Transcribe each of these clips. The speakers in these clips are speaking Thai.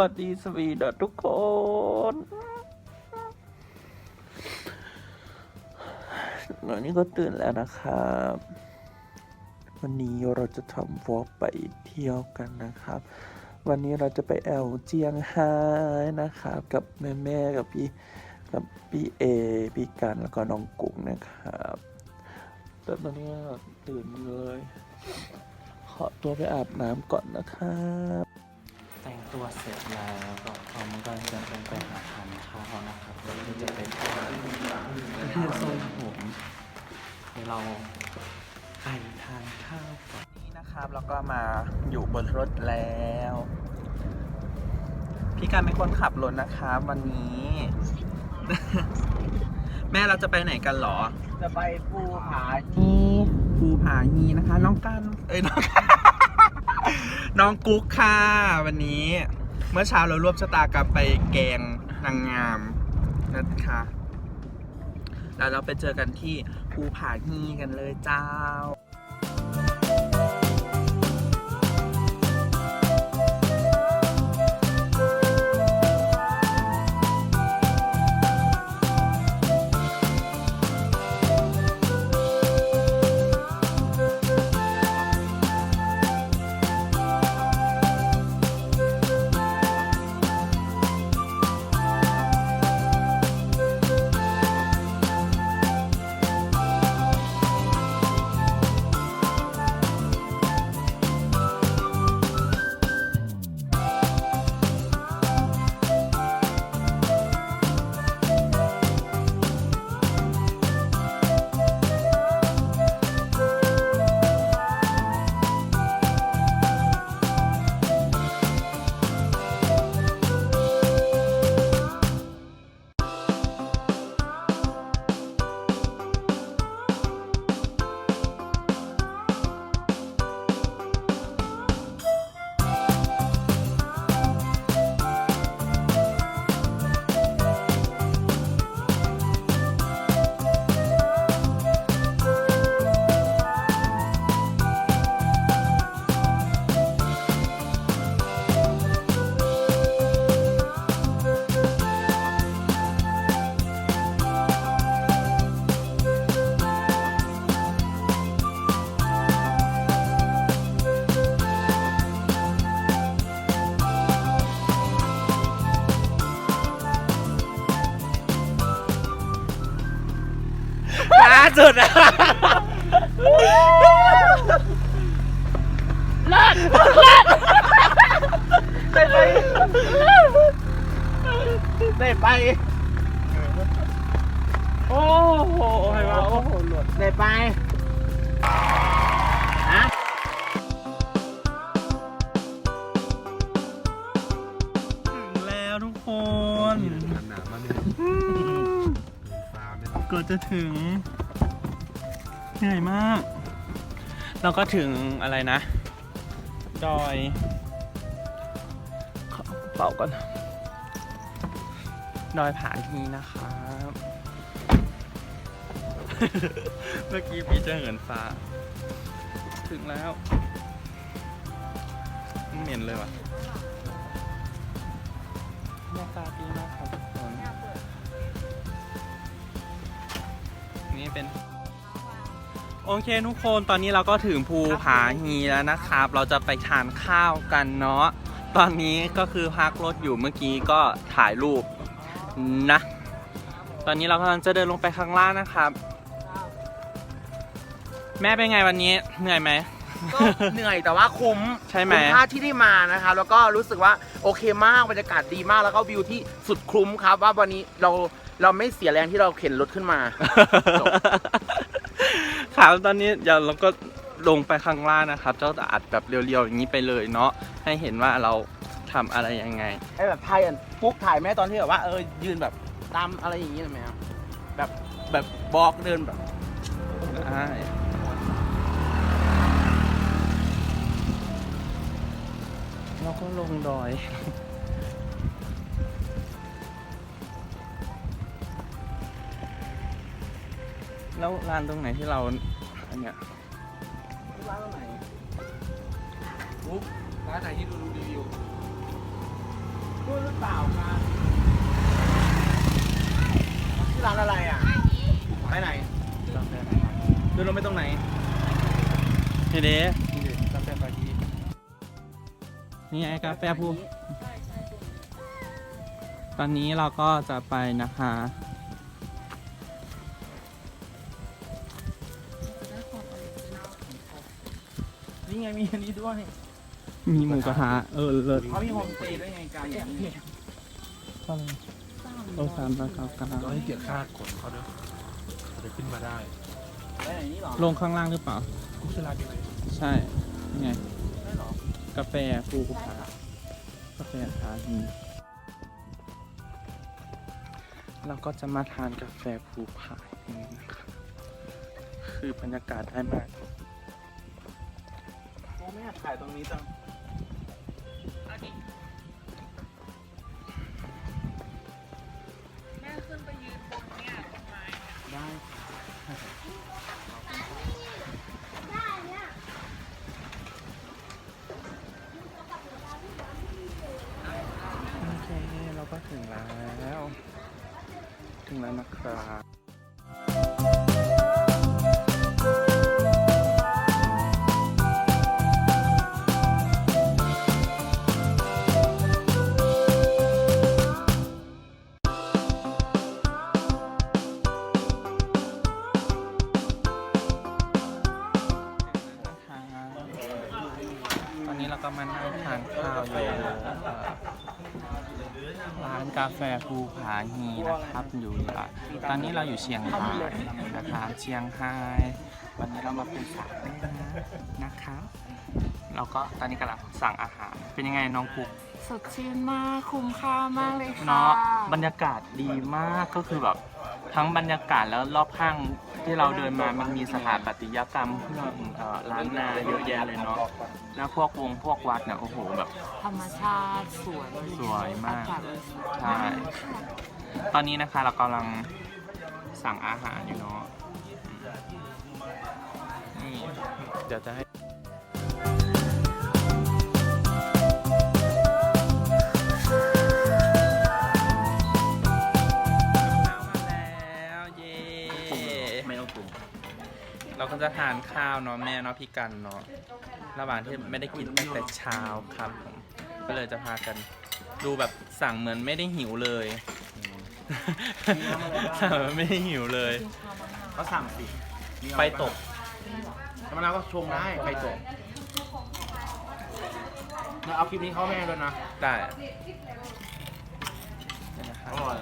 วัสดีสวีดทุกคนวันนี้ก็ตื่นแล้วนะครับ วันนี้เราจะทำวอล์กไปเที่ยวกันนะครับ วันนี้เราจะไปแอลเจียงไฮ้นะครับ กับแม่แม่กับพี่กับพี่เอพี่กันแล้วก็น้องกุ้งนะครับแต่ตอนนี้ตื่นเลย ขอตัวไปอาบน้ำก่อนนะครับ ต่งตัวเสร็จแล้วก็พร้อมกันจะไปไปหาทานข้าวนะครับแล้วก็จะไปทานที่ทรงผมเดี๋ยวเราไปทานข้าวก่อนนี่นะครับ แล้วก็มาอยู่บนรถแล้ว พี่การเป็นคนขับรถนะครับวันนี้ แม่เราจะไปไหนกันเหรอ จะไปภูผานี่ภูผาฮีนะคะ น้องกันเอ้ยน้องน้ น้องกุ๊กค่ะวันนี้ เมื่อเช้าเรารวบชะตากรรมไปแกงนางงามนะคะแล้วเราไปเจอกันที่ภูผาฮีกันเลยเจ้า ล่าสุดอะได้ไปได้ไป โอ้โหอะไรวะโอ้โหหลวดได้ไปฮะถึงแล้วทุกคน หนามาเนี่ยฟ้าไม่ต้องเกิดจะถึง เหนื่อยมาก เราก็ถึงอะไรนะ ดอยขอเป่าก่อน ดอยผาฮีนะครับ เมื่อกี้พี่จะเหินฟ้า ถึงแล้วเหม็นเลยว่ะบรรยากาศดีมากครับทุกคนนี่เป็น โอเคทุกคนตอนนี้เราก็ถึงภูผาฮีแล้วนะครับ เราจะไปทานข้าวกันเนาะตอนนี้ก็คือพักรถอยู่เมื่อกี้ก็ถ่ายรูปนะ ตอนนี้เรากำลังจะเดินลงไปข้างล่างนะครับ แม่เป็นไงวันนี้เหนื่อยไหมก็เหนื่อยแต่ว่าคุ้มใช่ไหมคุ้มค่าที่ได้มานะครับแล้วก็รู้สึกว่าโอเคมากบรรยากาศดีมากแล้วก็วิวที่สุดคุ้มครับ ว่าวันนี้เราเราไม่เสียแรงที่เราเข็นรถขึ้นมาจบ ครับตอนนี้เดี๋ยวเราก็ลงไปข้างล่างนะครับเจ้าจะอัดแบบเรียวๆอย่างนี้ไปเลยเนาะให้เห็นว่าเราทำอะไรยังไง ไอ้แบบถ่ายอันปุ๊กถ่ายแม่ตอนที่แบบว่าเออยืนแบบตามอะไรอย่างงี้ได้ไหมครับแบบแบบบอกเดินแบบ ได้เราก็ลงดอย แล้วร้านตรงไหนที่เราอันเนี้ยร้านตรงไหนปุ๊บร้านไหนที่ดูรีวิวพูดหรือเปล่ากันที่ร้านอะไรอะไปไหนเดินลงไปตรงไหนนี่เด้กาแฟปากีนี่ไอ้กาแฟพูตอนนี้เราก็จะไปนะคะ นี่ไงมีอันนี้ด้วยมีหมูกระทะเออเลิศเขามีโฮมสเตย์ด้วยไงกันอย่างนี้เท่าไหร่โลสามร้อยเก้าเก้าก็ให้เกียรติค่าขนเขาด้วยเขาจะขึ้นมาได้ไปไหนนี่หรอลงข้างล่างหรือเปล่า กุศลาเป็นไงใช่นี่ไง ได้หรอกาแฟฟูกุพากาแฟทานเราก็จะมาทานกาแฟภูผาอย่างนี้นะครับคือบรรยากาศได้มากโอ้ ไม่อยากถ่ายตรงนี้จังแม่ขึ้นไปยืนบนเนี่ยต้นไม้เนี่ยได้โอเคเราก็ถึงแล้ว ถึงแล้วนะครับ ร้านกาแฟภูผาฮีนะครับอยู่อะตอนนี้เราอยู่เชียงรายนะคะเชียงไฮ้วันนี้เรามาเป็นสายด้วยนะนะครับเราก็ตอนนี้กำลังสั่งอาหาร เป็นยังไงน้องกุ๊กสดชื่นมากคุ้มค่ามากเลยค่ะเนาะบรรยากาศดีมากก็คือแบบ ทั้งบรรยากาศแล้วรอบข้างที่เราเดินมามันมีสถาปัตยกรรมเครื่องเอ่อล้านนาเยอะแยะเลยเนาะแล้วพวกวงพวกวัดเนี่ยโอ้โหแบบ ธรรมชาติสวยสวยมากอากาศบริสุทธิ์ใช่ตอนนี้นะคะเรากำลังสั่งอาหารอยู่เนาะนี่เดี๋ยวจะให้ เราก็จะทานข้าวเนาะแม่เนาะพี่กันเนาะระหว่างที่ไม่ได้กินตั้งแต่เช้าครับผมก็เลยจะพากันดูแบบสั่งเหมือนไม่ได้หิวเลยสั่งเหมือนไม่ได้หิวเลย เขาสั่งสิมีอะไปรบ้างตกธรรมดาก็ชงได้ไปตกแล้วเอาคลิปนี้เข้าแม่ด้วยนะได้นี่นะครับอร่อย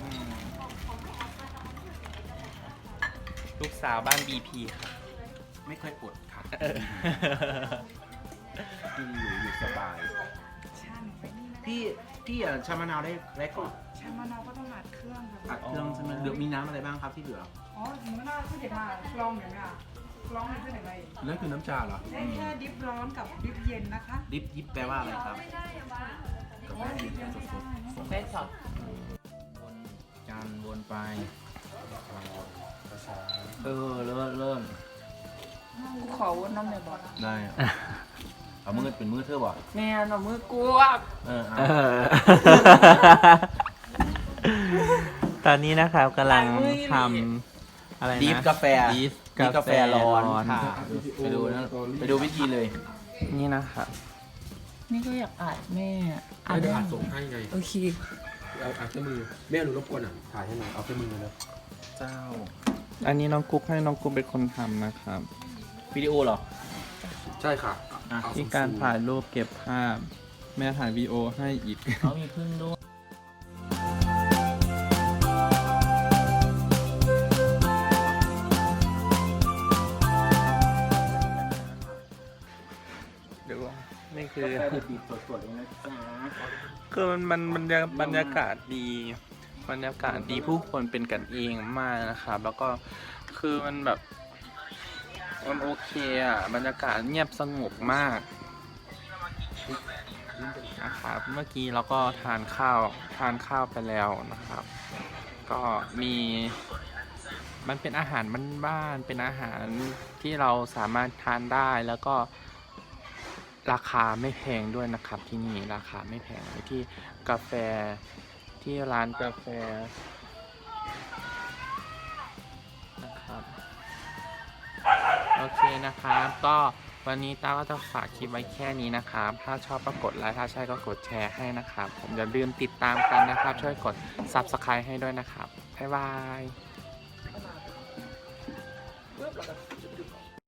อืม ลูกสาวบ้าน BP ครับไม่เคยอดค่ะเออกินอยู่อยู่สบายพี่พี่อะชามะนาวได้แรกก่อนชามะนาวก็ต้องอัดเครื่องค่ะอัดเครื่องใช่ไหมเหลือมีน้ำอะไรบ้างครับที่เหลือ อ๋อถึงมะนาวคือเด็ดมากลองอย่างเงี้ยลองให้เป็นยังไงนั่นคือน้ำชาเหรอ ได้แค่ดิฟร้อนกับดิฟเย็นนะคะดิฟดิฟแปลว่าอะไรครับอ๋อดิฟเย็นสดเส้นสด วนจานวนไป เออเริ่มเริ่มกูขอวนน้ำในบ่อได้อะเอามือเป็นมือเธอบ่แม่หนูมือกวบเออเอาตอนนี้นะครับกำลังทำอะไรนะดิฟกาแฟดิฟดิฟกาแฟร้อนร้อน ค่ะไปดูนะไปดูวิธีเลย นี่นะครับนี่ก็อยากอ่านแม่อ่าไม่นได้อัดส่งให้ไง โอเคเอาอัดแค่มือแม่หนูรบกวนอะถ่ายให้หน่อยเอาแค่มือเลยเจ้า อันนี้น้องกุ๊กให้น้องกุ๊กเป็นคนทำนะครับวิดีโอเหรอ ใช่ค่ะอะ เอที่การถ่ายรูปเก็บภาพ แม่ถ่ายวีดีโอให้อีก เขามีพึ่งด้วยเดี๋ยวว่านี่คือกาแฟดิบๆสดๆเลยนะจ๊ะคือมันมันมันยังบรรยากาศดี บรรยากาศดีผู้คนเป็นกันเองมากนะครับแล้วก็คือมันแบบมันโอเคอะบรรยากาศเงียบสงบมากนะครับเมื่อกี้เราก็ทานข้าวทานข้าวไปแล้วนะครับ ก็มีมันเป็นอาหารบ้านๆเป็นอาหารที่เราสามารถทานได้แล้วก็ราคาไม่แพงด้วยนะครับที่นี่ราคาไม่แพงที่กาแฟ ที่ร้านกาแฟนะครับโอเคนะครับ ก็วันนี้ต้าก็จะฝากคลิปไว้แค่นี้นะครับ ถ้าชอบก็กดไลค์ถ้าใช่ก็กดแชร์ให้นะครับ ผมอย่าลืมติดตามกันนะครับ ช่วยกด Subscribe ให้ด้วยนะครับ บ๊ายบาย